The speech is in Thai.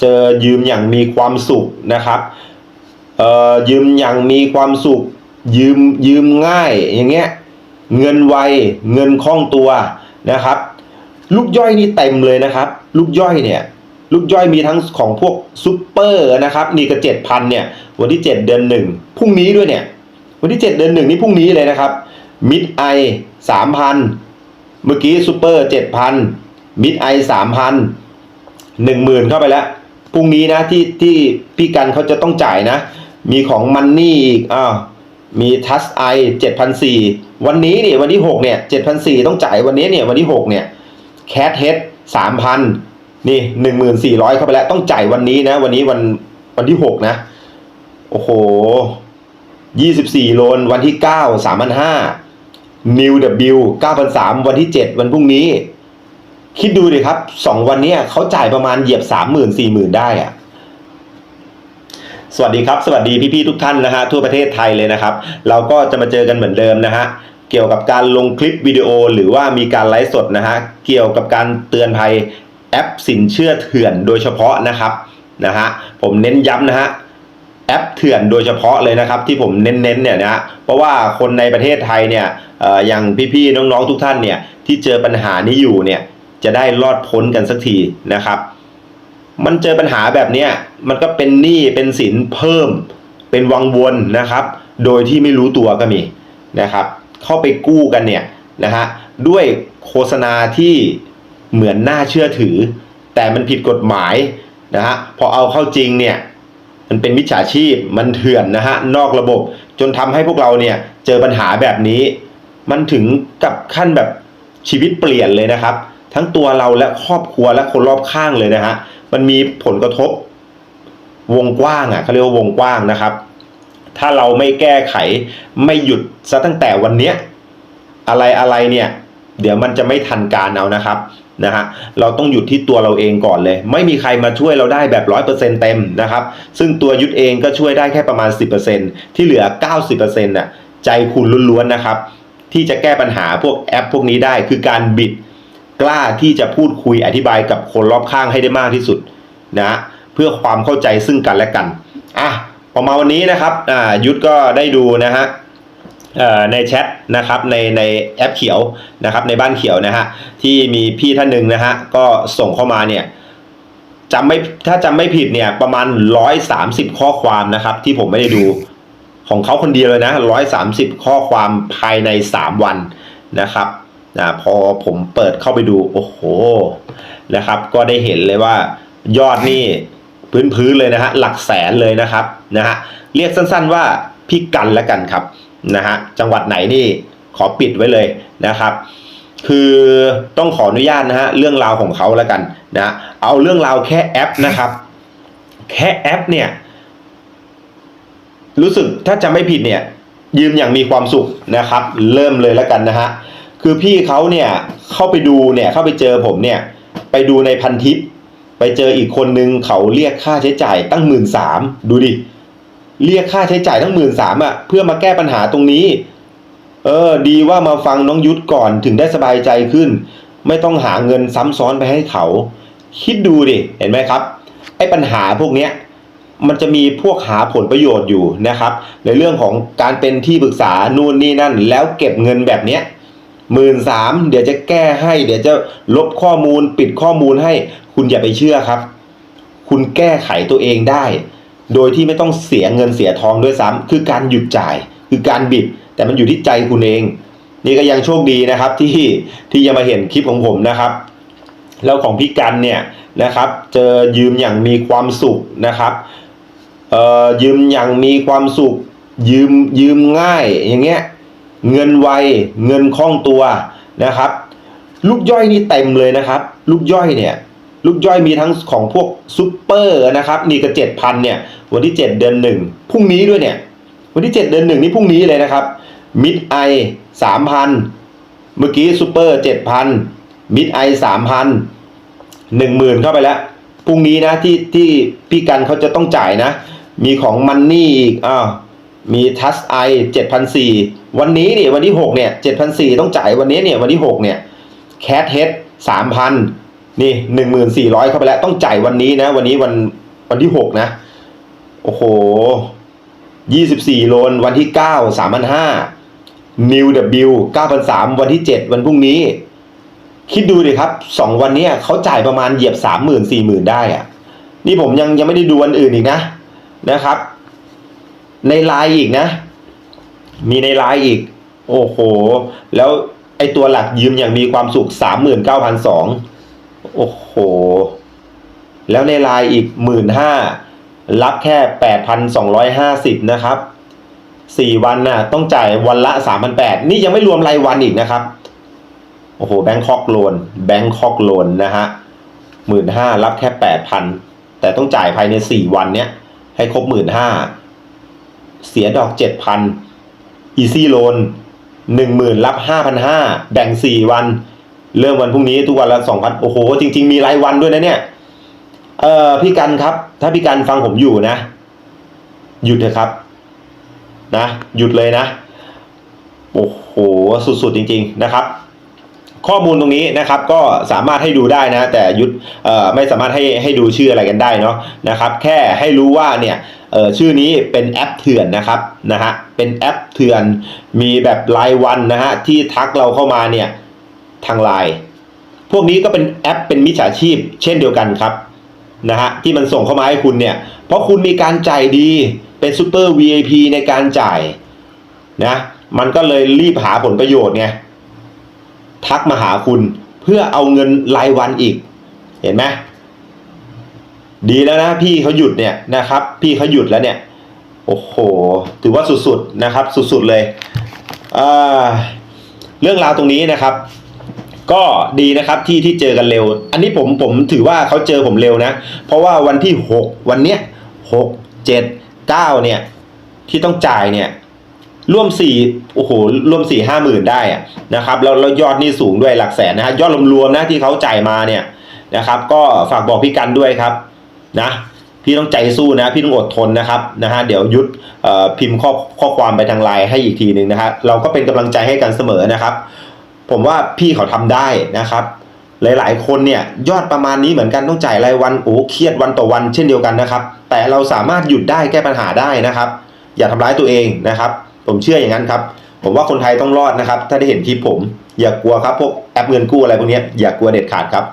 เจอยืมอย่างมีความสุขนะครับเอ่อยืมอย่างมีความสุข ยืมยืมง่ายอย่างเงี้ยเงินไวเงินคล่องตัวนะครับ ลูกย่อยนี่เต็มเลยนะครับ ลูกย่อยเนี่ยลูกย่อยมีทั้งของพวกซูเปอร์นะครับนี่ก็เจ็ดพันเนี่ยวันที่เจ็ดเดือนหนึ่งพรุ่งนี้ด้วยเนี่ยวันที่เจ็ดเดือนหนึ่งนี่พรุ่งนี้เลยนะครับมิดไอสามพันเมื่อกี้ซูเปอร์เจ็ดพันมิดไอสามพันหนึ่งหมื่นเข้าไปแล้ว พรุ่งนี้นะที่ที่พี่กันเขาจะต้องจ่ายนะ มีของมันนี่อีกอ้าวมีทัสไอเจ็ดพันสี่วันนี้เนี่ยวันที่หกเนี่ยเจ็ดพันสี่ต้องจ่ายวันนี้เนี่ยวันที่หกเนี่ยแคทเฮดสามพันนี่หนึ่งหมื่นสี่ร้อยเข้าไปแล้วต้องจ่ายวันนี้นะ วันนี้วันวันที่หกนะ โอ้โหยี่สิบสี่โลนวันที่เก้าสามพันห้านิวเดบิวเก้าพันสามวันที่เจ็ดวันพรุ่งนี้ คิดดูดิครับสองวันนี้เขาจ่ายประมาณเหยียบสามหมื่นสี่หมื่นได้อะสวัสดีครับ สวัสดีพี่ๆทุกท่านนะฮะทั่วประเทศไทยเลยนะครับ เราก็จะมาเจอกันเหมือนเดิมนะฮะเกี่ยวกับการลงคลิปวิดีโอหรือว่ามีการไลฟ์สดนะฮะเกี่ยวกับการเตือนภัยแอปสินเชื่อเถื่อนโดยเฉพาะนะครับนะฮะผมเน้นย้ำนะฮะแอปเถื่อนโดยเฉพาะเลยนะครับ ที่ผมเน้นๆเนี่ยนะฮะเพราะว่าคนในประเทศไทยเนี่ยเอ่ออย่างพี่ๆน้องๆทุกท่านเนี่ยที่เจอปัญหานี้อยู่เนี่ย จะได้รอดพ้นกันสักทีนะครับ มันเจอปัญหาแบบเนี้ยมันก็เป็นหนี้เป็นสินเพิ่ม เป็นวังวนนะครับ โดยที่ไม่รู้ตัวก็มีนะครับ เข้าไปกู้กันเนี่ยนะฮะด้วยโฆษณาที่เหมือนน่าเชื่อถือ แต่มันผิดกฎหมายนะฮะพอเอาเข้าจริงเนี่ยมันเป็นมิจฉาชีพมันเถื่อนนะฮะนอกระบบจนทำให้พวกเราเนี่ยเจอปัญหาแบบนี้ มันถึงกับขั้นแบบชีวิตเปลี่ยนเลยนะครับ ทั้งตัวเราและครอบครัวและคนรอบข้างเลยนะฮะมันมีผลกระทบวงกว้างอะเขาเรียกว่าวงกว้างนะครับ ถ้าเราไม่แก้ไขไม่หยุดซะตั้งแต่วันเนี้ยอะไรอะไรเนี่ย เดี๋ยวมันจะไม่ทันการเอานะครับนะฮะเราต้องหยุดที่ตัวเราเองก่อนเลย ไม่มีใครมาช่วยเราได้แบบร้อยเปอร์เซ็นเต็มนะครับ ซึ่งตัวยุทธเองก็ช่วยได้แค่ประมาณ 10%ที่เหลือ 90%น่ะใจคุณล้วนๆนะครับ ที่จะแก้ปัญหาพวกแอปพวกนี้ได้คือการบิด กล้าที่จะพูดคุยอธิบายกับคนรอบข้างให้ได้มากที่สุดนะเพื่อความเข้าใจซึ่งกันและกันอะพอมาวันนี้นะครับอ่ายุทธก็ได้ดูนะฮะในแชทนะครับในในแอปเขียวนะครับในบ้านเขียวนะฮะที่มีพี่ท่านหนึ่งนะฮะก็ส่งเข้ามาเนี่ยจำไม่ถ้าจำไม่ผิดเนี่ยประมาณ 130 ข้อความนะครับที่ผมไม่ได้ดูของเขาคนเดียวเลยนะ 130 ข้อความภายใน 3 วันนะครับ นะพอผมเปิดเข้าไปดูโอ้โหนะครับ ก็ได้เห็นเลยว่ายอดนี่พื้นพื้นๆเลยนะฮะหลักแสนเลยนะครับนะฮะเรียกสั้นๆว่าพี่กันแล้วกันครับนะฮะจังหวัดไหนนี่ขอปิดไว้เลยนะครับ คือต้องขออนุญาตนะฮะเรื่องราวของเขาแล้วกันนะเอาเรื่องราวแค่แอปนะครับ แค่แอปเนี่ยรู้สึกถ้าจำไม่ผิดเนี่ยยืมอย่างมีความสุขนะครับ เริ่มเลยแล้วกันนะฮะ คือพี่เขาเนี่ยเข้าไปดูเนี่ยเข้าไปเจอผมเนี่ยไปดูในพันทิป ไปเจออีกคนนึงเขาเรียกค่าใช้จ่ายตั้งหมื่นสามดูดิเรียกค่าใช้จ่ายตั้งหมื่นสามอะเพื่อมาแก้ปัญหาตรงนี้ เออ ดีว่ามาฟังน้องยุทธก่อนถึงได้สบายใจขึ้น ไม่ต้องหาเงินซ้ำซ้อนไปให้เขา คิดดูดิเห็นไหมครับไอ้ปัญหาพวกเนี้ยมันจะมีพวกหาผลประโยชน์อยู่นะครับ ในเรื่องของการเป็นที่ปรึกษานู่นนี่นั่น แล้วเก็บเงินแบบเนี้ย หมื่นสามเดี๋ยวจะแก้ให้ เดี๋ยวจะลบข้อมูลปิดข้อมูลให้ คุณอย่าไปเชื่อครับ คุณแก้ไขตัวเองได้ โดยที่ไม่ต้องเสียเงินเสียทองด้วยซ้ำคือการหยุดจ่าย คือการบิด แต่มันอยู่ที่ใจคุณเอง นี่ก็ยังโชคดีนะครับที่ที่ยังมาเห็นคลิปของผมนะครับ แล้วของพี่กันเนี่ยนะครับ เจอยืมอย่างมีความสุขนะครับเอ่อยืมอย่างมีความสุข ยืมยืมง่ายอย่างเงี้ย เงินไว เงินคล่องตัวนะครับ ลูกย่อยนี่เต็มเลยนะครับ ลูกย่อยเนี่ย ลูกย่อยมีทั้งของพวกซูเปอร์นะครับ นี่ก็เจ็ดพันเนี่ย วันที่เจ็ดเดือนหนึ่งพรุ่งนี้ด้วยเนี่ย วันที่เจ็ดเดือนหนึ่งนี่พรุ่งนี้เลยนะครับ มิดไอสามพันเมื่อกี้ซูเปอร์เจ็ดพันมิดไอสามพันหนึ่งหมื่นเข้าไปแล้วพรุ่งนี้นะที่ที่พี่กันเขาจะต้องจ่ายนะ มีของมันนี่อีกอ้าว มีทัสไอเจ็ดพันสี่วันนี้เนี่ยวันที่หกเนี่ยเจ็ดพันสี่ต้องจ่ายวันนี้เนี่ยวันที่หกเนี่ยแคทเฮดสามพันนี่หนึ่งหมื่นสี่ร้อยเข้าไปแล้วต้องจ่ายวันนี้นะ วันนี้วันวันที่หกนะ โอ้โหยี่สิบสี่โลนวันที่เก้าสามพันห้านิวเดบิวเก้าพันสามวันที่เจ็ดวันพรุ่งนี้ คิดดูดิครับสองวันเนี้ยเขาจ่ายประมาณเหยียบสามหมื่นสี่หมื่นได้อะนี่ผมยังยังไม่ได้ดูวันอื่นอีกนะนะครับ ในไลน์อีกนะ มีในไลน์อีก โอ้โห แล้วไอตัวหลักยืมอย่างมีความสุขสามหมื่นเก้าพันสองโอ้โห แล้วในไลน์อีกหมื่นห้ารับแค่แปดพันสองร้อยห้าสิบนะครับสี่วันน่ะ ต้องจ่ายวันละสามพันแปดนี่ยังไม่รวมรายวันอีกนะครับ โอ้โหแบงคอกโลนแบงคอกโลนนะฮะหมื่นห้ารับแค่แปดพันแต่ต้องจ่ายภายในสี่วันเนี้ยให้ครบหมื่นห้า เสียดอกเจ็ดพันอีซี่โลนหนึ่งหมื่นรับห้าพันห้าแบ่งสี่วัน เริ่มวันพรุ่งนี้ทุกวันละสองพันโอ้โห จริง ๆ มีรายวันด้วยนะเนี่ย เอ่อพี่กันครับ ถ้าพี่กันฟังผมอยู่นะ หยุดเถอะครับ นะ หยุดเลยนะ โอ้โห สุด ๆ จริง ๆ นะครับ ข้อมูลตรงนี้นะครับก็สามารถให้ดูได้นะ แต่ยุทธไม่สามารถให้ให้ดูชื่ออะไรกันได้เนาะนะครับ แค่ให้รู้ว่าเนี่ยชื่อนี้เป็นแอปเถื่อนนะครับนะฮะเป็นแอปเถื่อนมีแบบรายวันนะฮะที่ทักเราเข้ามาเนี่ยทางไลน์พวกนี้ก็เป็นแอปเป็นมิจฉาชีพ เช่นเดียวกันครับนะฮะที่มันส่งเข้ามาให้คุณเนี่ย เพราะคุณมีการจ่ายดีเป็นซูเปอร์ VIP ในการจ่ายนะมันก็เลยรีบหาผลประโยชน์ไง ทักมาหาคุณเพื่อเอาเงินรายวันอีก เห็นไหมดีแล้วนะพี่เขาหยุดเนี่ยนะครับ พี่เขาหยุดแล้วเนี่ยโอ้โหถือว่าสุดๆนะครับ สุดๆเลยเรื่องราวตรงนี้นะครับ ก็ดีนะครับที่ที่เจอกันเร็ว อันนี้ผมผมถือว่าเขาเจอผมเร็วนะ เพราะว่าวันที่หกวันเนี้ยหกเจ็ดเก้าเนี่ยที่ต้องจ่ายเนี่ย ร่วมสี่โอ้โหร่วมสี่ห้าหมื่นได้อะนะครับแล้วแล้วยอดนี่สูงด้วยหลักแสนนะฮะยอดรวมๆนะที่เขาจ่ายมาเนี่ยนะครับ ก็ฝากบอกพี่กันด้วยครับนะพี่ต้องใจสู้นะพี่ต้องอดทนนะครับนะฮะเดี๋ยวยุทธเอ่อพิมพ์ข้อข้อความไปทางไลน์ให้อีกทีหนึ่งนะฮะเราก็เป็นกำลังใจให้กันเสมอนะครับ ผมว่าพี่เขาทำได้นะครับ หลายๆ คนเนี่ยยอดประมาณนี้เหมือนกันต้องจ่ายรายวันโอ้เครียดวันต่อวันเช่นเดียวกันนะครับ แต่เราสามารถหยุดได้แก้ปัญหาได้นะครับ อย่าทำร้ายตัวเองนะครับ ผมเชื่ออย่างนั้นครับ ผมว่าคนไทยต้องรอดนะครับ ถ้าได้เห็นคลิปผม อย่ากลัวครับพวกแอปเงินกู้อะไรพวกนี้อย่ากลัวเด็ดขาดครับ